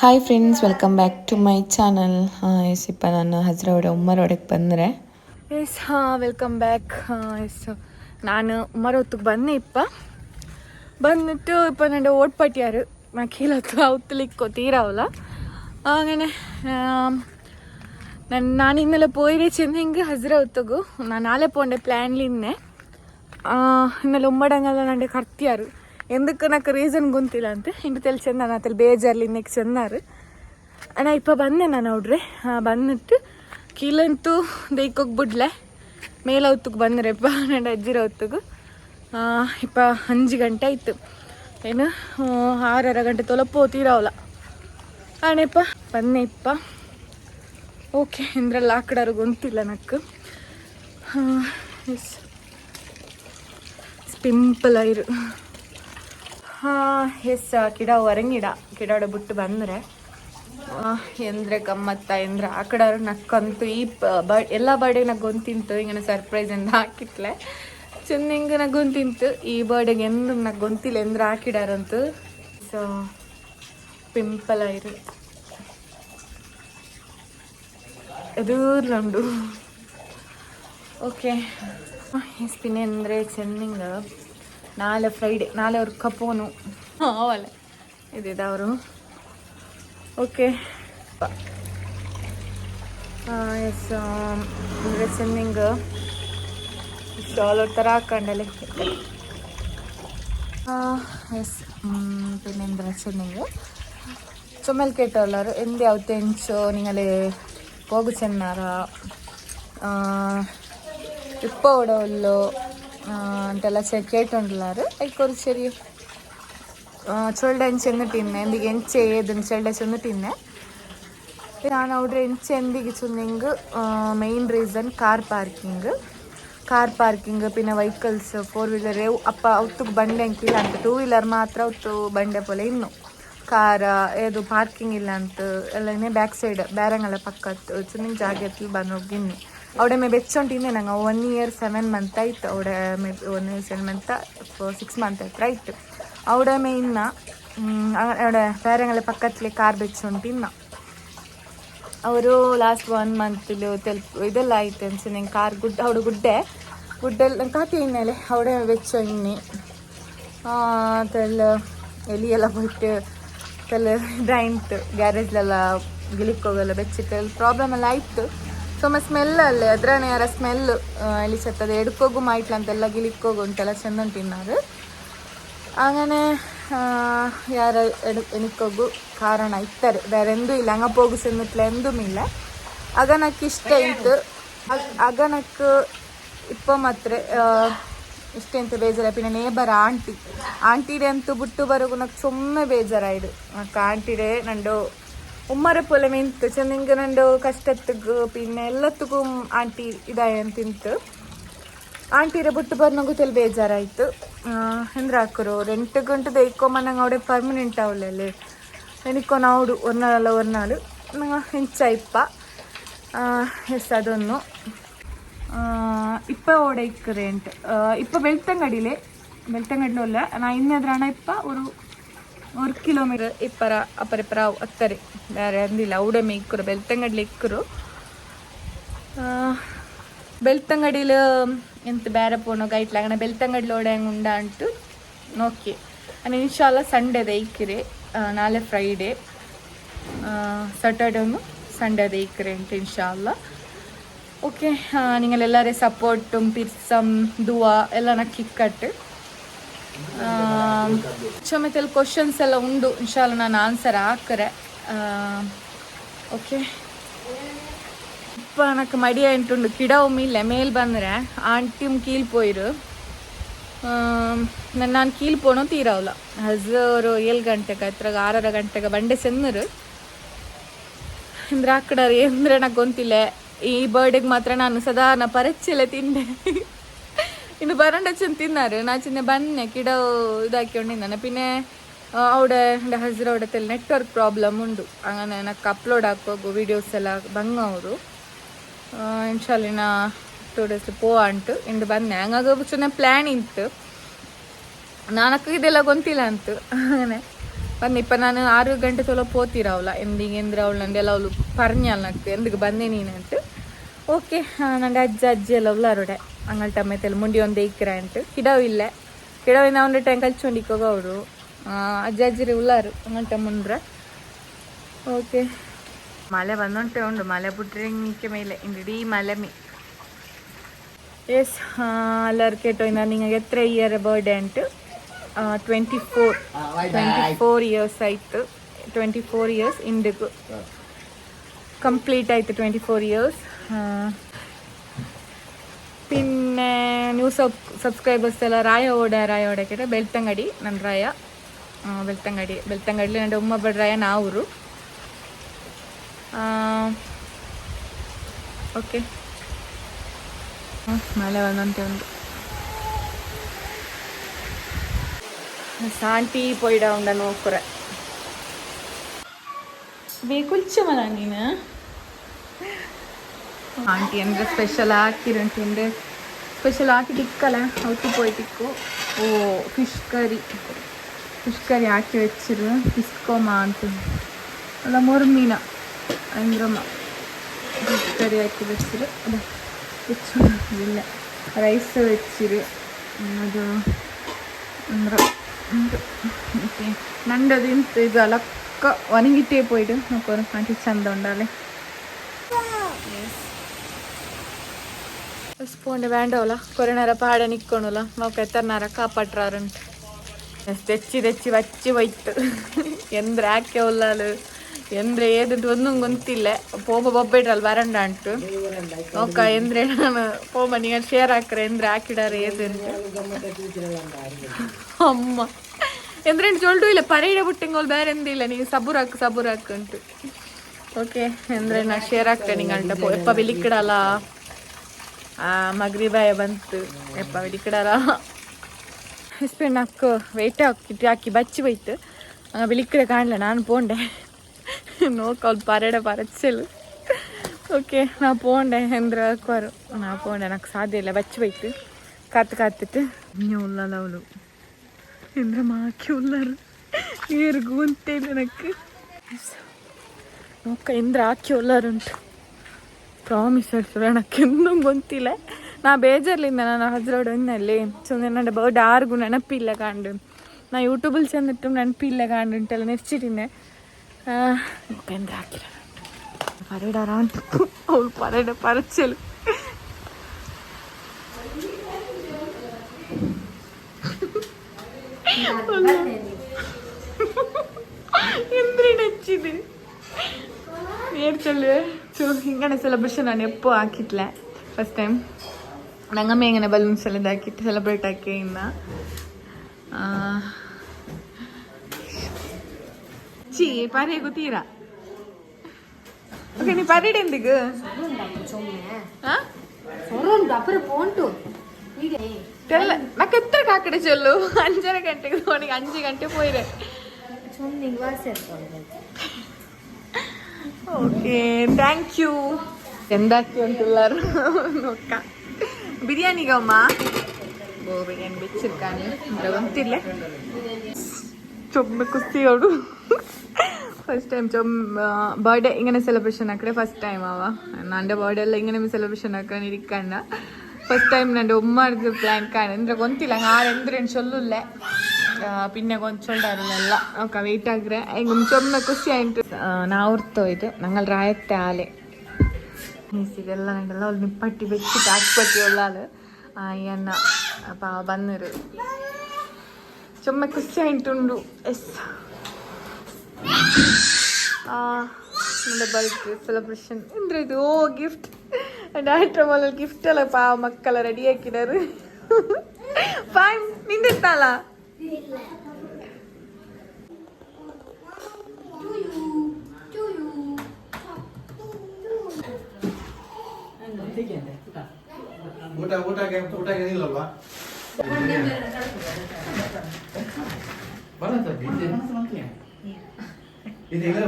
hi friends welcome back to my channel S ಇಪ್ಪ ನಾನು ಹಜ್ರವಡೆ ಉಮ್ಮರೊಡೆಗೆ ಬಂದರೆ ಎಸ್ ಹಾಂ ವೆಲ್ಕಮ್ ಬ್ಯಾಕ್ ಎಸ್ ನಾನು ಉಮ್ಮರ ಹೊತ್ತಿಗೆ ಬಂದೆ ಇಪ್ಪ ಬಂದಿಟ್ಟು ಇಪ್ಪ ನನ್ನ ಓಟ್ಪಟ್ಟಿಯಾರು ನಾ ಕೀಳತ್ತು ಅವತ್ತಲಿಕ್ಕೋ ತೀರಾವಲ್ಲ അങ്ങനെ ನಾನು ನಾನು ഇന്നലെ പോയി ചെന്നെങ്കിൽ ഹസ്ര ഒത്തുകു ನಾನು ನಾಳೆ പോണ്ടേ പ്ലാനിലിന്നെ ഇന്നലെ ഉമ്മടങ്ങല്ല ನಂಡೆ ಕರ್ತಿಯಾರು ಎಂದಕ್ಕೆ ನಾಲ್ಕು ರೀಸನ್ ಗೊತ್ತಿಲ್ಲ ಅಂತ. ತೆಲ್ ಚೆಂದ ನಾನು ಬೇಜಾರ್ಲಿ ಇನ್ನಕ್ಕೆ ಚೆಂದಾರು ಅಣ್ಣ, ಇಪ್ಪ ಬಂದೆ ನಾನು ನೋಡ್ರಿ ಬಂದಿಟ್ಟು ಕೀಲಂತೂ ದೈಕೋಗ್ಬಿಡ್ಲೆ ಮೇಲೆ ಹೊತ್ತಿಗೆ ಬಂದ್ರೆಪ್ಪ, ನನ್ನ ಅಜ್ಜಿರ ಹೊತ್ತಿಗೆ. ಇಪ್ಪ ಅಂಜು ಗಂಟೆ ಆಯಿತು. ಏನು ಆರರ ಗಂಟೆ ತೊಲಪ್ಪು ತೀರಾವಲ್ಲ ಅಣ್ಣಪ್ಪ ಬನ್ನಿ ಇಪ್ಪ. ಓಕೆ ಅಂದ್ರೆ ಆಕಡಾರು ಗೊತ್ತಿಲ್ಲ ನಕ್ಕು ಎಸ್. ಪಿಂಪಲ್ ಹಾಂ ಎಸ್ ಗಿಡ ಹೊರಂಗಿಡ ಗಿಡ ಬಿಟ್ಟು ಬಂದರೆ ಎಂದ್ರೆ ಗಮ್ಮತ್ತ ಎಂದ್ರೆ ಆ ಕಡೆ ನಕ್ಕಂತು ಈ ಬ ಎಲ್ಲ ಬರ್ಡೇ ನಗೊಂದು ಗೊಂತಿಂತು ಹಿಂಗೆ ಸರ್ಪ್ರೈಸ್ ಎಂದು ಹಾಕಿಟ್ಲೆ. ಚಿನ್ನ ಹಿಂಗೆ ನಗೊಂದು ಈ ಬರ್ಡೇಗೆ ಎಂದು ನಗ್ ಗೊಂತಿಲ್ಲ ಎಂದ್ರೆ ಹಾಕಿಡಾರಂತು. ಸೊ ಪಿಂಪಲ್ ಆಯ್ರು ನಂಡು ಓಕೆ ಎಸ್ಪಿನಿ ಅಂದರೆ ಚೆನ್ನಿಂಗ ನಾಳೆ ಫ್ರೈಡೆ ನಾಳೆ ಅವ್ರ ಕಪೋನು ಅವಲ್ಲ ಇದಿದೆ ಅವರು ಓಕೆ ಎಸ್ ಅಂದರೆ ಚೆನ್ನಿಂಗ ಶಾಲ್ ಥರ ಹಾಕೊಂಡಲೆ ಎಸ್ പിന്നെ എന്താ വെച്ചിട്ടുണ്ടെങ്കിൽ ചുമൽ കേട്ടുള്ളവർ എന്ത് ഔത്തെഞ്ചോ നിങ്ങൾ പോകു ചെന്നാറാ ഇപ്പോൾ ഇവിടെ ഉള്ളു ಅಂತೆಲ್ಲ ಚೆ ಕೇಳ್ಕೊಂಡ್ಲಾರು ಐಕೋರು ಸರಿ ಚೊಳ್ಳೆ ಹೆಂಚೆ ಎಂದು ತಿನ್ನೆ ಎಂದಿಗೆ ಹೆಂಚೆ ಏದನ್ನು ಚೊಳ್ಳೆ ಚೆಂದು ತಿನ್ನೆ ನಾನು ಅವ್ರೆ ಹೆಂಚೆ ಎಂದಿಗೆ ಚುಂದಿಂಗ್ main reason car parking car parking pin vehicles four wheeler ಅಪ್ಪ ಅವತ್ತು ಬಂಡೆ ಅಂಕಿಲ್ಲ ಅಂತ ಟೂ ವೀಲರ್ ಮಾತ್ರ ಅವತ್ತು ಬಂಡೆ ಪೋಲೆ ಇನ್ನು ಕಾರ ಏದು ಪಾರ್ಕಿಂಗ್ ಇಲ್ಲ ಅಂತ ಎಲ್ಲ ಬ್ಯಾಕ್ ಸೈಡ್ ಬೇರೆಂಗಲ್ಲ ಪಕ್ಕತ್ತು ಚುನ್ನಿಂಗ್ ಜಾಗ ಬಂದು ಹೋಗಿನ್ನಿ അവിടെ മേ വെച്ചോണ്ടിരുന്നേ ഞങ്ങൾ വൺ ഇയർ സെവൻ ಮಂತ್ ಆಯ್ತು അവിടെ May one year seven month six month ಹತ್ರ ಆಯ್ತು അവിടെ ಮೇ ಇನ್ನ അവിടെ ಬೇರೆಂಗಲ ಪಕ್ಕತ್ತಲೆ ಕಾರ್ ಬೆಚ್ಚೊಂಟಿನ್ನ ಅವರು ಲಾಸ್ಟ್ ಒನ್ ಮಂತಿಲು ತೆಲ್ಪು ಇದೆಲ್ಲ ಆಯ್ತು ಅನ್ಸ ನಂಗೆ ಕಾರ್ ಗುಡ್ಡ അവിടെ ಗುಡ್ಡೆ ಗುಡ್ಡೆಲ್ಲ ಕಾತಿ ಇನ್ನಲೆ അവിടെ വെച്ചോ ಇನ್ನಿ ತೆಲ್ಲ ಎಲಿಯೆಲ್ಲ ಬಿಟ್ಟು ತೆಲ್ಲ ಇದಾಯ್ತು ಗ್ಯಾರೇಜ್ಲೆಲ್ಲ ಗಿಲಿಕ್ಕೋಗೆಲ್ಲ ಬೆಚ್ಚಿಟ್ಟು ಪ್ರಾಬ್ಲಮ್ ಎಲ್ಲ ಆಯಿತು ಸೊಮ್ಮ ಸ್ಮೆಲ್ ಅಲ್ಲೇ ಅದ್ರಾನೆ ಯಾರ ಸ್ಮೆಲ್ ಎಳಿಸತ್ತದ ಎಡ್ಕೋಗು ಮಾಯಿಟ್ಲ ಅಂತೆಲ್ಲ ಗಿಲಿಕ್ಕೋಗು ಅಂತೆಲ್ಲ ಚೆಂದ ತಿನ್ನೋರು അങ്ങനെ ಯಾರ ಎಡು ಎಣಿಕೋಗು ಕಾರಣ ಇತ್ತಾರೆ ಬೇರೆ ಎಂದೂ ಇಲ್ಲ ಹಂಗ ಹೋಗು ಚೆಂದಿಟ್ಲ ಎಂದೂ ಇಲ್ಲ ಆಗ ನಕ್ಕೆ ಇಷ್ಟ ಇತ್ತು ಆಗ ನಕ್ಕೆ ಇಪ್ಪ ಮಾತ್ರ ಇಷ್ಟ ಅಂತ ಬೇಜಾರ ಪಿನ ನೇಬರ್ ಆಂಟಿ ಆಂಟಿಡೆ ಅಂತೂ ഉമ്മരപ്പോലെ മെന്ത് ചെന്നിങ്കനൻ്റെ കഷ്ടത്തുക്ക് പിന്നെ എല്ലാത്തക്കും ആൻറ്റി ഇതായ തിന്ത് ಆಂಟಿರೆ ಬುಟ್ಟು ಬರ್ನಾಗೂ ತೆಲ್ ಬೇಜಾರಾಯಿತು ಹೆಂದ್ರೆ ಹಾಕೋರು ರೆಂಟ್ ಗಂಟು ದೈಕೊಮ್ಮ ನಂಗೆ ಅವಡೆ ಪರ್ಮನೆಂಟ್ ಅವಲಲ್ಲಿ ಎನಿಕೊ ನಾವು ಒರ್ನಾಳಲ್ಲ ಒರ್ನಾಳು ನಂಗೆ ಹೆಂಚ ಇಪ್ಪ ಎಸ್ ಅದೊಂದು ಇಪ್ಪ ಓಡೆ ಇಕ್ಕ ರೆಂಟ್ ಇಪ್ಪ ಬೆಳ್ತಂಗಡಿಲೆ ಬೆಳ್ತಂಗಡಿಲಲ್ಲ ನಾ ಇನ್ನದ್ರ ಹಣ ಇಪ್ಪ ಅವರು ಮೂರು കിലോമീറ്റർ ಇಪ್ಪರ ಅಪರಿಪರ ಹತ್ತರೆ ಬೇರೆ ಅಂದಿಲ್ಲ ಉಡಮೆ ಇಕ್ಕರು ಬೆಳ್ತಂಗಡಿಲಿ ಇಕ್ಕರು ಬೆಳ್ತಂಗಡಿಲು ಎಂತ ಬೇರೆ ಪೋನು ಗೈಟ್ಲಾಗಣ ಬೆಳ್ತಂಗಡಿಲಿ ಓಡಂಗೆ ಉಂಡ ಅಂಟು നോക്കി. അങ്ങനെ ഇൻഷാല്ല സൺഡേ തയ്ക്കരെ നാളെ ഫ്രൈഡേ സാറ്റർഡേ ഒന്ന് സൺഡേ തയ്ക്കരെ ഉണ്ട് ഇൻഷാല്ല ഓക്കെ നിങ്ങളെല്ലാവരെയും സപ്പോർട്ടും പിരിസം ദുവ എല്ലാം കിക്കട്ട് ಚೊಮೆತಲ್ಲಿ ಕ್ವಶನ್ಸ್ ಎಲ್ಲ ಉಂಡು. ಇನ್ಶಾಲ್ಲ ನಾನು ಆನ್ಸರ್ ಹಾಕರೆ. ಓಕೆ ಇಪ್ಪ ನಕ್ಕ ಮಡಿಯ ಎಂಟುಂಡು ಕಿಡ ಒಮ್ಮಿಲ್ಲ ಮೇಲ್ ಬಂದ್ರೆ ಆಂಟಿಮ್ ಕೀಲ್ ಪೋಯಿರು. ನನ್ನ ನಾನು ಕೀಲ್ ಪೋಣೋ ತೀರವಲ್ಲ ಹಜರು ಏಳು ಗಂಟೆಗೆ ಹತ್ರ ಆರರ ಗಂಟೆಗೆ ಬಂಡೆ ಸೆನ್ನರು. ಅಂದ್ರೆ ಆ ಕಡೆ ಏನಂದ್ರೆ ನನಗೆ ಗೊತ್ತಿಲ್ಲ. ಈ ಬರ್ಡೇಗೆ ಮಾತ್ರ ನಾನು ಸದಾ ನಾ ತಿಂದೆ. ಇನ್ನು ഇന്ന് ನಾ ಚಿನ್ನ ಬನ್ನೆ ബന്നെ കിട ഇതാക്കിക്കൊണ്ടിന്നാണ് പിന്നെ അവിടെ എൻ്റെ ഹസ്രവിടത്തെ ನೆಟ್ವರ್ಕ್ ಪ್ರಾಬ್ಲಮ್ ಉಂಡು അങ്ങനെ ನನಗೆ ಅಪ್ಲೋಡ್ ಹಾಕೋಗು ವೀಡಿಯೋಸ್ ಎಲ್ಲ ಬಂಗ ಅವರು ಇನ್ಶಾಲಿನ ಟೂ ಡೇಸ್ ಪೋ ಅಂಟು ಇಂಡು ಬಂದೆ ಹಂಗಾಗಿ ಚುನೆ ಪ್ಲ್ಯಾನ್ ಇತ್ತು ನಾನು ಇದೆಲ್ಲ ಗೊತ್ತಿಲ್ಲ ಅಂತ അങ്ങനെ. ಬನ್ನಿ ಇಪ್ಪ ನಾನು ಆರು ಗಂಟೆ ತೊಲ ಅವಳ ಎಂದಿಗೆ ಎಂದ್ರೆ ಅವಳು ನಂದೆಲ್ಲ ಎಲ್ಲ ಅವಳು ಪರ್ಣಿ ಅಲ್ಲ ಎಂದಿಗೆ ಬಂದೆ ಅಂತ ಓಕೆ ನಂದು ಅಜ್ಜ ಅಜ್ಜಿ ಎಲ್ಲ ಅವಳು ಅಂಗಲ್ ಟಮೆತೆಲ್ಲ ಮುಂಡಿ ಒಂದು ಇಕ್ಕಿರ ಅಂತ ಕಿಡವು ಇಲ್ಲೇ ಕಿಡವಿನ ಒಂದು ಟೈಮ್ ಕಲ್ಚೊಂಡಿಕ್ಕೋಗ ಅವರು ಅಜ್ಜ ಅಜ್ಜಿರಿ ಉಳ್ಳಾರು ಅಂಗಲ್ ಮುಂಡ್ರೆ ಓಕೆ ಮಳೆ ಬಂದುಂಟೆ ಉಂಡು ಮಳೆ ಬಿಟ್ರೆ ಹಿಂಗೆ ಮೇಲೆ ಇಡೀ ಮಲೆ ಮೀ ಎಸ್ ಎಲ್ಲರೂ ಕೇಟೋಯ್ನ ನಿಮಗೆ ಎತ್ರ ಇಯರ್ ಬರ್ಡೇ ಅಂಟು twenty four twenty four years ಆಯಿತು ಟ್ವೆಂಟಿ ಫೋರ್ ಇಯರ್ಸ್ ಇಂದಿಗೂ ಕಂಪ್ಲೀಟ್ ಆಯಿತು twenty four years new sub subscribers ಎಲ್ಲ ರಾಯ ಓಡ ರಾಯ ಓಡಕ್ಕೆ ಬೆಳ್ತಂಗಡಿ ನನ್ನ ರಾಯ. ಬೆಳ್ತಂಗಡಿ ಬೆಳ್ತಂಗಡಿಲಿ ನನ್ನ ಬಡ ರಾಯ ನಾವೂರು. ಓಕೆ. ಮಳೆ ಒಂದಂತೆ ಒಂದು. ಶಾಂತಿ ಪೊಯ್ಡ ಉಂಡ ನೋಕ್ಕೊರೆ ಬೇಕುಲ್ಚ ಮಲ ನೀನು? ಆಂಟಿ ಅಂದರೆ ಸ್ಪೆಷಲ್ ಹಾಕಿರಂಟು ಸ್ಪೆಷಲ್ ಹಾಕಿ ಟಿಕ್ಕಲ್ಲ ಅವತ್ತು പോയി ಟಿക്കു ഓ ഫിഷ് കറി. ഫിഷ് കറി ആക്കി വെച്ചിരുന്നു. ഫിസ്കോ ಅಂటుంది അല്ല മുറുമീന. ഭയങ്കര ഫിഷ് കറി ആക്കി വെച്ചിട്ട്. അതെ. വെച്ചില്ല റൈസ് വെച്ചിര് ಅದು ಅಂದ್ರೆ ನಂಡದಿಂತ ಇದು ಅಲಕ್ಕ ಒಣಗಿಟ್ಟೇ ಪೋಯಿಡು ನೋಕೋರು ನಾಟಿ ಚಂದ ಉಂಡಾಲೆ ಪೋಂಡೆ നേരം പാടെ നിക്കണല്ല നമുക്ക് എത്ര നേരം കാപ്പാട്ടാറുണ്ട് തെച്ചി തെച്ചി വച്ച് പോയിട്ട് എന്ത് എന്ത്ര ഉള്ളാൾ ഏതിട്ട് ഒന്നും ഗൊന്തില്ല പോകുമ്പോ ബൊബ്ബിട്ടാൽ വരണ്ടാണ്ട് നോക്ക എന്തിനാണ് പോകുമ്പോ നിങ്ങൾ ഷെയർ ആക്കറേ എന്താക്കിടാറ് ഏത് അമ്മ എന്ത്രണ്ട് ചൊല്ലുമില്ല പരയുടെ പുട്ടിങ്ങോൾ വേറെ എന്തില്ല നീ സബുറാക്ക് സബുറാക്കുണ്ട് ഓക്കെ എന്തിനാ ഷെയർ ആക്ക നിങ്ങളുടെ എപ്പോൾ വിളിക്കിടാലാ ಎಂದ್ರೆ ನಾ ಶೇರ್ ಹಾಕ್ತೇನೆ ನಿಂಗಂಟ ಪೋ ಎಪ್ಪ ಬಿಲಿಕ್ಕಿಡಲ್ಲ ಮಗ್ರಿಬಾಯ ಬಂತು ಎಪ್ಪ ಬಿಲಿಕ್ಕಿಡಲ್ಲ ಹಸ್ಬೆಂಡ್ ಅಕ್ಕ ವೆಯ್ಟ್ ಹಾಕಿ ಹಾಕಿ ಬಚ್ಚಿ ಹೋಯ್ತು ಬಿಲಿಕ್ಕಡೆ ಕಾಣಲ ನಾನು ಪೋಂಡೆ ನೋಕಲ್ ಪರಡ ಪರಚಲು ಓಕೆ ನಾ ಪೋಂಡೆ ಎಂದ್ರೆ ಅಕ್ವಾರು ನಾ ಪೋಂಡೆ నాకు ಸಾಧ್ಯ ಇಲ್ಲ ಬಚ್ಚಿ ಹೋಯ್ತು ಕಾತು ಕಾತಿಟ್ಟು ಇನ್ನೂ ಉಲ್ಲಲ್ಲ ಅವಳು ಎಂದ್ರೆ ಮಾಕಿ ಉಲ್ಲರು ನೀರು ಗುಂತೆ ಇಲ್ಲ ನಕ್ಕು ನೋಕ ಎಂದ್ರೆ ಹಾಕಿ ಉಲ್ಲರುಂಟು ಪ್ರಾಮಿಸ್ ಹೇಳ್ತಾರೆ ನನಗೆ ಎಂದೂ ಗೊತ್ತಿಲ್ಲ ನಾ ಬೇಜಾರ್ಲಿಂದ ನಾನು ಹಜ್ರೋಡ್ ಒಂದಲ್ಲಿ ಸೊ ನನ್ನ ಬರ್ಡ್ ಆರ್ಗು ನೆನಪಿಲ್ಲ ಕಾಂಡು ನಾ ಯೂಟ್ಯೂಬಲ್ಲಿ ಚೆಂದಿಟ್ಟು ನೆನಪಿಲ್ಲ ಕಾಂಡು ಉಂಟಲ್ಲ ನೆಚ್ಚಿಟ್ಟಿದ್ದೆ ಎಂದ್ರೆ ಹಾಕಿಲ್ಲ ಪರೇಡಾರ ಅಂತ ಅವಳು ಪರೇಡ ಪರಚಲು ಎಂದ್ರೆ ನೆಚ್ಚಿದೆ నేర్చలే సో ఇంకనే సెలబ్రేషన్ అని ఎప్పు ಹಾಕಿಟ್ಲೆ ಫಸ್ಟ್ ಟೈಮ್ ನಂಗಮ್ಮ ಹೆಂಗನೆ ಬಲೂನ್ಸ್ ಎಲ್ಲ ಹಾಕಿಟ್ಟು ಸೆಲೆಬ್ರೇಟ್ ಹಾಕಿ ಇನ್ನ ಚಿ ಪರಿ ಗೊತ್ತೀರಾ ಓಕೆ ನೀ ಪರೇಡ್ ಎಂದಿಗೂ ಸೊರೊಂದು ಅಪರ ಪೋಂಟು ಈಗ తెల్ల నాకు ఎత్తర కాకడే చెల్లు అంజర గంటకి తోనికి అంజు గంటే పోయిరే ഓക്കെ താങ്ക് യു എന്താക്കി ഉണ്ടുള്ളാർ നോക്കാം. ബിരിയാണി അമ്മ ഓ ബിരിയാണി വെച്ചിരിക്കാന്. ഒന്നിട്ടില്ലേ ചൊമ്മ കുസ്തിയോടു ഫസ്റ്റ് ടൈം ചൊം ബർത്ത്ഡേ ഇങ്ങനെ സെലിബ്രേഷൻ ആക്കണേ ഫസ്റ്റ് ടൈം ആവാ. എന്റെ ബർത്ത്ഡേ എല്ലാം ഇങ്ങനെ സെലിബ്രേഷൻ ആക്കാൻ ഇരിക്കണ്ട. ഫസ്റ്റ് ടൈം എന്റെ ഉമ്മ പ്ലാൻ കാണുക എന്റെ ഗൊന്തില്ല ആരെന്തിനും ചൊല്ലില്ലേ ಕಾಣ ಅಂದ್ರೆ ಗೊತ್ತಿಲ್ಲ ಆರೆಂದ್ರೆ ಚೊಲ್ಲುಲ್ಲೆ പിന്നെ കൊഞ്ചൊണ്ടായിരുന്നല്ല ഓക്കെ വെയിറ്റ് ആഗ്രേ എങ്കും ചൊമ്മ ಖುಷಿಯಾಯಿತು ನಾವು ಉರ್ತೋಯ್ತು ഞങ്ങൾ ರಾಯತ್ತೆ ಆಲೆ ಇದೆಲ್ಲ ನಂಗೆಲ್ಲ ಅವ್ಳು ನಿಪ್ಪಟ್ಟಿ ಬೆಚ್ಚಿಟ್ಟು ಹಾಕ್ಪಟ್ಟಿ ಉಳ್ಳಾಲು ಅಯ್ಯನ್ನ ಪಾವ ಬನ್ನರು ಚೊಮ್ಮ ಖುಷಿಯಾಯಿತುಂಡು ಎಸ್ ಬರ್ತ್ಡೇ ಸೆಲೆಬ್ರೇಷನ್ ಅಂದ್ರೆ ಇದು ಓ ಗಿಫ್ಟ್ ಡಾಕ್ಟರ್ ಮೊದಲು ಗಿಫ್ಟ್ ಎಲ್ಲ ಪಾವ ಮಕ್ಕಳ ರೆಡಿ ಹಾಕಿದಾರು ಫೈನ್ ನಿಂದಿತ್ತಲ್ಲ ಊಟ ಊಟಕ್ಕೆ ಊಟಕ್ಕೆ ಏನಿಲ್ಲಲ್ವಾ ಬರತ್ತದ್ದು ಇದೆ ಇದು ಹೆಂಗ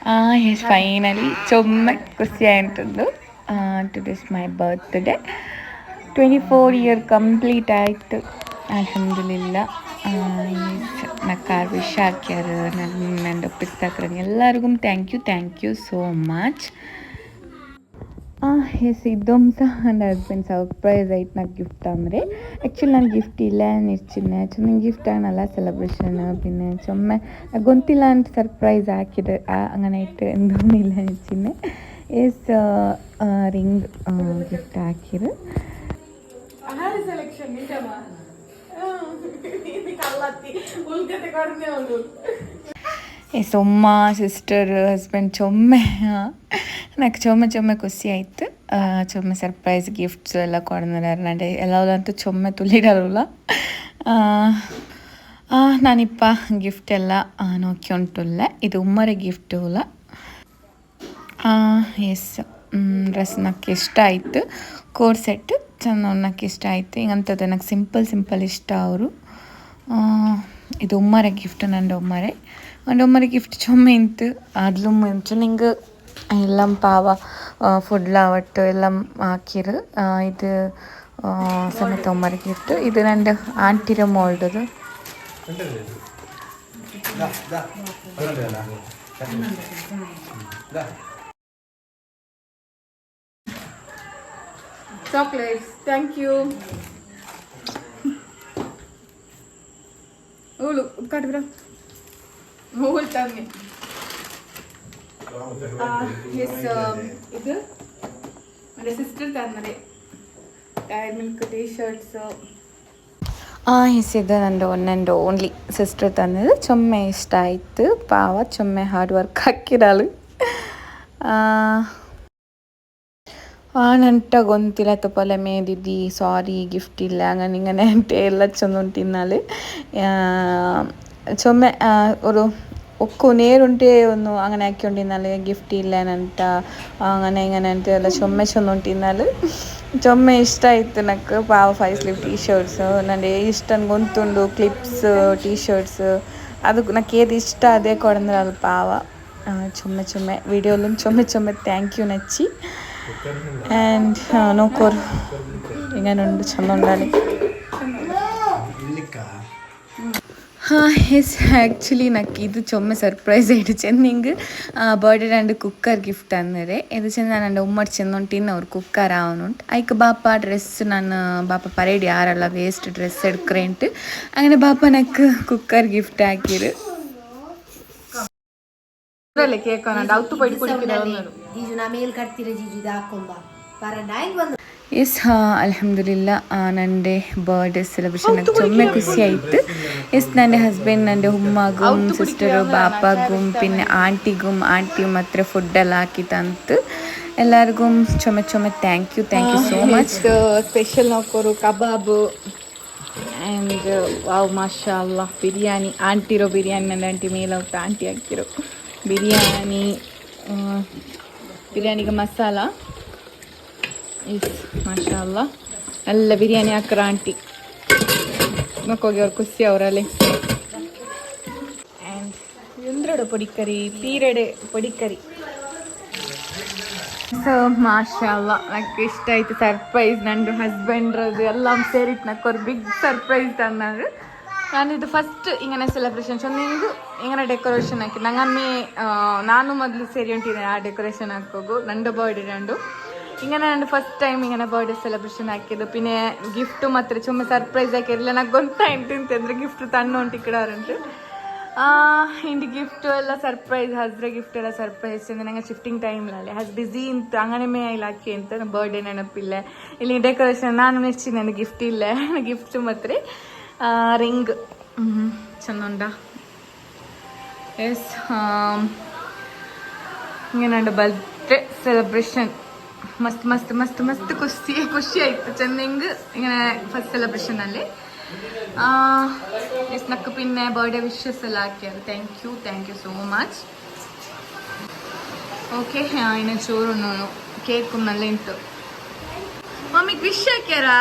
ಬರ್ಬೋದಾ ಎಸ್ ಫೈನಲಿ ಚೊಮ್ಮೆ ಖುಷಿ ಆಯ್ತದ್ದು today's my birthday twenty four year complete ಆಯಿತು ಅಲ್ಹಮ್ದುಲಿಲ್ಲ ನಕ್ಕಾರ್ ವಿಶ್ ಹಾಕ್ಯಾರ ನನ್ನ ನನ್ನ ಒಪ್ಪಿಸ್ತಾಕ್ರ ಎಲ್ಲರಿಗೂ thank you thank you so much yes ಇದ್ದೊಂಸ ನನ್ನ ಹಸ್ಬೆಂಡ್ ಸರ್ಪ್ರೈಸ್ ಆಯ್ತು. నాకు ಗಿಫ್ಟ್ ಅಂದರೆ ಆ್ಯಕ್ಚುಲಿ ನಾನು ಗಿಫ್ಟ್ ಇಲ್ಲ ನಿಶ್ಚಿನ್ನೆ ಚೆನ್ನಾಗಿ ಗಿಫ್ಟ್ ಆಗಲ್ಲ ಸೆಲೆಬ್ರೇಷನ್ ಪಿನ್ನೆ ಚೊಮ್ಮೆ ಗೊತ್ತಿಲ್ಲ ಅಂತ ಸರ್ಪ್ರೈಸ್ ಹಾಕಿದೆ ಹಂಗನೆ ಇಟ್ಟು ಇಲ್ಲ ನಿಶ್ಚಿನ್ನೆ ಎಸ್ ರಿಂಗ್ ಗಿಫ್ಟ್ ಹಾಕಿರು. ಸೆಲೆಕ್ಷನ್ ಎಸ್ ಅಮ್ಮ ಸಿಸ್ಟರ್ ಹಸ್ಬೆಂಡ್ ಚೊಮ್ಮೆ. నాకు ಚೊಮ್ಮೆ ಚೊಮ್ಮೆ ಖುಷಿ ಆಯ್ತು. ಚೊಮ್ಮೆ ಸರ್ಪ್ರೈಸ್ ಗಿಫ್ಟ್ಸ್ ಎಲ್ಲ ಕೊಡ್ತಾರೆ. ನಂಡೆ ಎಲ್ಲದಂತೂ ಚೊಮ್ಮೆ ತುಳಿರಲ್ಲ. ನಾನಿಪ್ಪ ಗಿಫ್ಟ್ ಎಲ್ಲ ನೋಡ್ಕೊಂಡುಲ್ಲ ಇದು ಉಮ್ಮರೆ ಗಿಫ್ಟ್ ಅಲ್ಲ ಎಸ್ ಡ್ರೆಸ್ ನಕ್ಕೆ ಇಷ್ಟ ಆಯಿತು. ಕೋರ್ ಸೆಟ್ ಚೆಂದ ನನಗೆ ಇಷ್ಟ ಆಯಿತು. ಹಿಂಗಂಥದ್ದು ನನಗೆ ಸಿಂಪಲ್ ಸಿಂಪಲ್ ಇಷ್ಟ ಅವರು. ಇದು ಉಮ್ಮರೆ ಗಿಫ್ಟ್ ನಂದು ಉಮ್ಮರೆ. ಒಂದು ಉಮ್ಮರೆ ಗಿಫ್ಟ್ ಚೊಮ್ಮೆ ಇಂತು ಅದ್ಲು ಮುಂಚೆ ನಿಂಗೆ എല്ലാം പാവ ഫുഡിലാവട്ടെ എല്ലാം ಹಾಕಿರು ಆ, ಇದು ಆ, ಸಮೇತ ಒಮ್ಮರೆ ಗಿಫ್ಟ್ ಇದು ನನ್ನ ಆಂಟಿರ ಮೋಲ್ಡದು ദാ, ദാ. അതുകൊണ്ട് ಮೂಲ್ ತಮ್ಮಿ ಎಸ್ ಇದು ಅಂದರೆ ಸಿಸ್ಟರ್ ತಂದರೆ ಟೈರ್ ಮಿಲ್ಕ್ ಟೀ ಆ ಎಸ್ ಇದು ನಂದು ಒನ್ ಆ್ಯಂಡ್ ಓನ್ಲಿ ಸಿಸ್ಟರ್ ತಂದಿದ್ದು ಚೊಮ್ಮೆ ಇಷ್ಟ ಆಯಿತು ಪಾವ ಚೊಮ್ಮೆ ಹಾರ್ಡ್ ವರ್ಕ್ ಹಾಕಿರಲು ನಂಟ ಗೊಂತಿಲ್ಲ ತಪ್ಪಲೆ ಮೇದಿದ್ದಿ ಸಾರಿ ಗಿಫ್ಟ್ ಇಲ್ಲ ಹಂಗನಿಂಗನೆ ಅಂತೆ ಎಲ್ಲ ಚಂದ ಉಂಟಿನಲ್ಲಿ ചുമ ഒരു ഉക്കുനീരുണ്ടിയൊന്നും അങ്ങനെ ആക്കിയോണ്ടിരുന്നാൽ ഗിഫ്റ്റ് ഇല്ലാനിട്ട അങ്ങനെ ഇങ്ങനെ അല്ല ചുമ്മച്ചൊന്നുണ്ടിരുന്നാൽ ചുമ ഇഷ്ടമായിട്ട് പാവ ഫൈവ് സ്ലീവ് ടീഷേർട്സ് എന്റെ ഇഷ്ടം കൊന്തുണ്ടു ക്ലിപ്സ് ടീഷേർട്സ് അത് നക്കേത് ഇഷ്ടം അതേ കൊടുന്നത് അത് പാവ ചുമ്മ ചുമ്മ വീഡിയോയിലും ചുമ്മ ചുമ്മ താങ്ക് യു നച്ചി. ആൻഡ് നോക്കൂർ ഇങ്ങനെ ഉണ്ട് ചെന്നുണ്ടാലേ ആ എസ് ആക്ച്വലി നക്ക് ഇത് ചുമ സർപ്രൈസ് ആയിട്ട് ചെന്നെങ്കിൽ ബർത്ത്ഡേ രണ്ട് കുക്കർ ഗിഫ്റ്റ് തന്നരെ. എന്ന് വെച്ചാൽ ഞാൻ എന്റെ ഉമ്മ ചെന്നോണ്ട് ഇന്ന് ഒരു കുക്കർ ആവുന്നുണ്ട് അയക്ക് ബാപ്പ ഡ്രസ്സ് ഞാൻ ബാപ്പ പരേഡ് ആരല്ല വേസ്റ്റ് ഡ്രസ്സ് എടുക്കറേട്ട് അങ്ങനെ ബാപ്പ നക്ക് കുക്കർ ഗിഫ്റ്റ് ആക്കിയത്. കേൾക്കാനുണ്ട് ಎಸ್ ಅಲ್ಹಮ್ದುಲಿಲ್ಲ ನನ್ನದೇ ಬರ್ಡೇ ಸೆಲೆಬ್ರೇಷನ್ ಆಗಿ ಖುಷಿ ಆಯ್ತು ಎಸ್ ನನ್ನ ಹಸ್ಬೆಂಡ್ ನನ್ನ ಉಮ್ಮಗುಂ ಸಿಸ್ಟರು ಬಾಪಾಗುಮ್ ಪಿನ್ನೆ ಆಂಟಿಗುಂ ಆಂಟಿ ಮಾತ್ರ ಫುಡ್ಡೆಲ್ಲ ಹಾಕಿ ತಂತು ಎಲ್ಲರಿಗೂ ಚೊಮ್ಮೆ ಚೊಮ್ಮೆ thank you thank you so much special ನೋಡ್ಕೋರು kebab and wow ಮಾಶಾ ಅಲ್ಲ ಬಿರಿಯಾನಿ ಆಂಟಿರೋ ಬಿರಿಯಾನಿ ನನ್ನ ಆಂಟಿ ಮೇಲೆ ಆಂಟಿ ಹಾಕಿರೋ ಬಿರಿಯಾನಿ ಬಿರಿಯಾನಿಗೆ ಮಸಾಲ ಇಸ್ ಮಾಷಾ ಅಲ್ಲ ಎಲ್ಲ ಬಿರಿಯಾನಿ ಹಾಕ್ರ ಆಂಟಿ ಮಕ್ಕೋಗಿ ಅವ್ರು ಖುಷಿ ಅವರಲ್ಲಿ ಆ್ಯಂಡ್ ಎಂದ್ರಡು ಪೊಡಿಕರಿ ಪೀರಡೆ ಪೊಡಿಕರಿ ಸೊ ಮಾಷಾ ಅಲ್ಲ ನನಗೆ ಇಷ್ಟ ಆಯ್ತು ಸರ್ಪ್ರೈಸ್ ನಂದು ಹಸ್ಬೆಂಡ್ರದ್ದು ಎಲ್ಲ ಸೇರಿಟ್ಟು ನಕ್ಕೋರು ಬಿಗ್ ಸರ್ಪ್ರೈಸ್ ಅನ್ನೋದು ನಾನು ಇದು ಫಸ್ಟ್ ಇಂಗನೆ ಸೆಲೆಬ್ರೇಷನ್ ಚೊಂದಿಂಗು ಇಂಗನೆ ಡೆಕೋರೇಷನ್ ಹಾಕಿ ನಂಗಮ್ಮೆ ನಾನು ಮೊದಲು ಸೇರಿ ಹೊಂಟಿದ್ದೇನೆ ಆ ಡೆಕೋರೇಷನ್ ಹಾಕೋಗು ನಂದು ಬರ್ಡೇ ನಂದು ಇಂಗನೆ ನಂದು ಫಸ್ಟ್ ಟೈಮ್ ಇಂಗನೆ ಬರ್ಡೇ ಸೆಲೆಬ್ರೇಷನ್ ಹಾಕಿದ್ದು പിന്നെ ಗಿಫ್ಟ್ ಮಾತ್ರ ಚುಮ್ಮ ಸರ್ಪ್ರೈಸ್ ಹಾಕಿರಲಿಲ್ಲ ನನಗೆ ಗೊತ್ತಾಯ್ತು ಅಂತಂದ್ರೆ ಗಿಫ್ಟ್ ತಣ್ಣು ಉಂಟು ಈ ಕಡೆ ಉಂಟು ಇಂಡಿ ಗಿಫ್ಟ್ ಎಲ್ಲ ಸರ್ಪ್ರೈಸ್ ಹಸ್ರೆ ಗಿಫ್ಟ್ ಎಲ್ಲ ಸರ್ಪ್ರೈಸ್ ಅಂದ್ರೆ ನಂಗೆ ಶಿಫ್ಟಿಂಗ್ ಟೈಮ್ಲಲ್ಲಿ ಹಸ್ ಬಿಸಿ ಇಂತ ಅಂಗನೆ ಮೇ ಇಲಾಖೆ ಅಂತ ಬರ್ಡೇ ನೆನಪಿಲ್ಲ ಇಲ್ಲಿ ಡೆಕೋರೇಷನ್ ನಾನು ನೆಚ್ಚಿ ನನಗೆ ಗಿಫ್ಟ್ ಇಲ್ಲ ಗಿಫ್ಟ್ ಮಾತ್ರ ರಿಂಗ್ ಚಂದ ಉಂಟ ಎಸ್ ಹಿಂಗೆ ಬರ್ತ್ಡೇ ಸೆಲೆಬ್ರೇಷನ್ ಮಸ್ತ್ ಮಸ್ತ್ ಮಸ್ತ್ ಮಸ್ತ್ ಖುಷಿ ಖುಷಿ ಆಯ್ತು ಚೆಂದಿಂಗ್. ಹಿಂಗೆ ಫಸ್ಟ್ ಸೆಲೆಬ್ರೇಷನಲ್ಲಿ ಎಸ್ ನಕ್ಕು ಪಿನ್ನೆ ಬರ್ಡೇ ವಿಶಸ್ ಎಲ್ಲ ಹಾಕ್ಯಾರ thank you thank you so much okay ಇನ್ನು ಚೂರು ಕೇಕ್ನಲ್ಲಿ ಇಂಟು ಮಮ್ಮಿಗೆ ವಿಶ್ ಹಾಕ್ಯಾರಾ?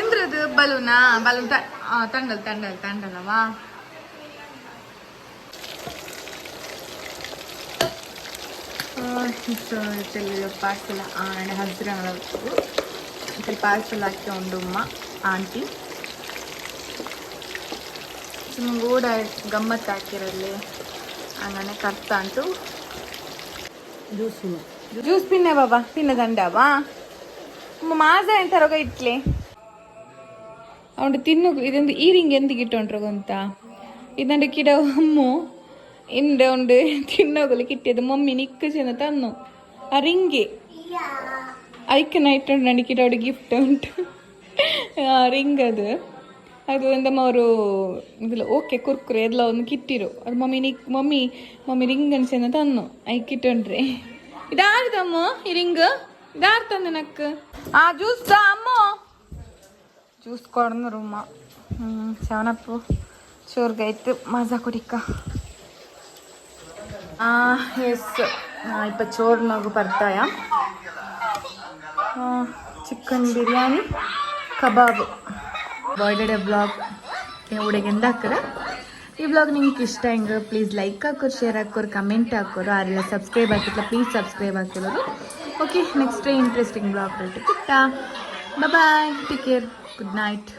ಎಂದ್ರದು? ಬಲೂನಾ ಬಲೂನ್ ತಂಡಲ್ ತಂಡಲ್ ತಂಡಲವಾ ಸೊ ಪಾರ್ಸಲ್ ಆಂಡ್ ಹಸ್ರಂಗಳ ಪಾರ್ಸಲ್ ಹಾಕಿ ಒಂದು ಉಮ್ಮ ಆಂಟಿ. ಸುಮ್ಮ ಗೂಡ ಗಮ್ಮತ್ತು ಹಾಕಿರಲ್ಲಿ ಹಂಗನೆ ಕರ್ತ ಅಂಟು ಜ್ಯೂಸ್. ಜ್ಯೂಸ್ ಪಿನ್ನೆ ಬಾಬಾ ಪಿನ್ನ ದಂಡವಾ ಮಾಸ ಎಂತಾರೋಗ ಇಟ್ಲಿ? ಅವನು ತಿನ್ನು ಇದೊಂದು ಈರಿಂಗ್ ಎಂದಿಗೆ ಇಟ್ಟೊಂಡ್ರು ಅಂತ ಇದಂಡು ಕಿಡ ಅಮ್ಮು ಇಂಡ ಉಂಡು ತಿನ್ನೋಗಲು ಕಿಟ್ಟಿದ್ದು ಮಮ್ಮಿ ನಿಕ್ಕ ಚೆನ್ನ ತನ್ನು ಆ ರಿಂಗೆ ಐಕ್ಕೆ ನೈಟ್ ಉಂಡು ನನಗೆ ಕಿಡ ಅವ್ರಿಗೆ ಗಿಫ್ಟ್ ಉಂಟು ರಿಂಗ್ ಅದು ಅದು ಎಂದಮ್ಮ ಅವರು ಇದಿಲ್ಲ ಓಕೆ ಕುರ್ಕುರೆ ಎಲ್ಲ ಒಂದು ಕಿಟ್ಟಿರು ಅದು ಮಮ್ಮಿ ನಿಕ್ ಮಮ್ಮಿ ಮಮ್ಮಿ ರಿಂಗ್ ಅನ್ಸೆನ ತನ್ನು ಐಕ್ ಇಟ್ಟೊಂಡ್ರಿ ಇದಾರ್ದಮ್ಮ ಈ ರಿಂಗ್ ಇದಾರ್ ತಂದೆ ನಕ್ ಆ ಜ್ಯೂಸ್ ಅಮ್ಮ ಜ್ಯೂಸ್ ಕೊಡ್ನು ರೂಮ ಹ್ಞೂ ಸೆವನಪ್ಪು ಚೋರ್ಗಾಯ್ತು ಮಜಾ ಕುಡಿಕ ಎಸ್ ಇಪ್ಪ ಚೋರ್ನಗು ಬರ್ತಾಯ. ಚಿಕನ್ ಬಿರಿಯಾನಿ, ಕಬಾಬ್. ಬರ್ಡೇ ಬ್ಲಾಗ್ ಎಂದ ಹಾಕರ ಈ ಬ್ಲಾಗ್ ನಿಮ್ಗೆ ಇಷ್ಟ ಹೆಂಗೆ ಪ್ಲೀಸ್ ಲೈಕ್ ಹಾಕೋರು ಶೇರ್ ಹಾಕೋರು ಕಮೆಂಟ್ ಹಾಕೋರು. ಆರೆಲ್ಲ ಸಬ್ಸ್ಕ್ರೈಬ್ ಹಾಕಿಲ್ಲ ಪ್ಲೀಸ್ ಸಬ್ಸ್ಕ್ರೈಬ್ ಹಾಕಿರೋರು. ಓಕೆ ನೆಕ್ಸ್ಟ್ ಇಂಟ್ರೆಸ್ಟಿಂಗ್ ಬ್ಲಾಗ್ ರೇಟ್ Kitta bye take care good night